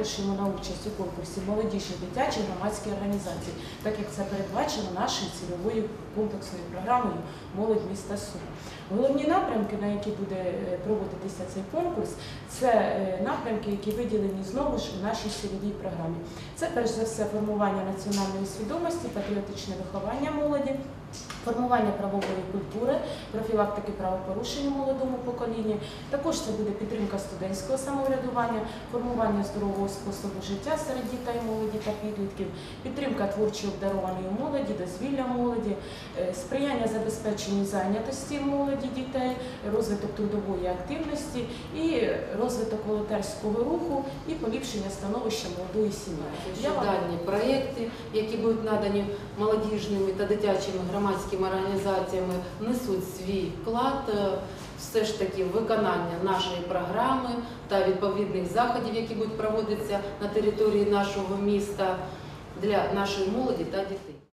запрошуємо на участь у конкурсі молодіжні дитячі громадські організації, так як це передбачено нашою цільовою комплексною програмою Молодь міста Суми. Головні напрямки, на які буде е, проводитися цей конкурс, це е, напрямки, які виділені знову ж у нашій цільовій програмі. Це перш за все формування національної свідомості, патріотичне виховання молоді, формування правової культури, профілактики правопорушень у молодому поколінні. Також це буде підтримка студентського самоврядування, формування здорового способу життя серед дітей, молоді та підлітків, підтримка творчо обдарованої молоді, дозвілля молоді, сприяння забезпеченню зайнятості молоді дітей, розвиток трудової активності і розвиток волонтерського руху і поліпшення становища молодої сім'ї. Я вам дані проекти, які будуть надані молодіжними та дитячими громадськими організаціями, внесуть свій вклад е, все ж таки виконання нашої програми та відповідних заходів, які будуть проводитися на території нашого міста для нашої молоді та дітей.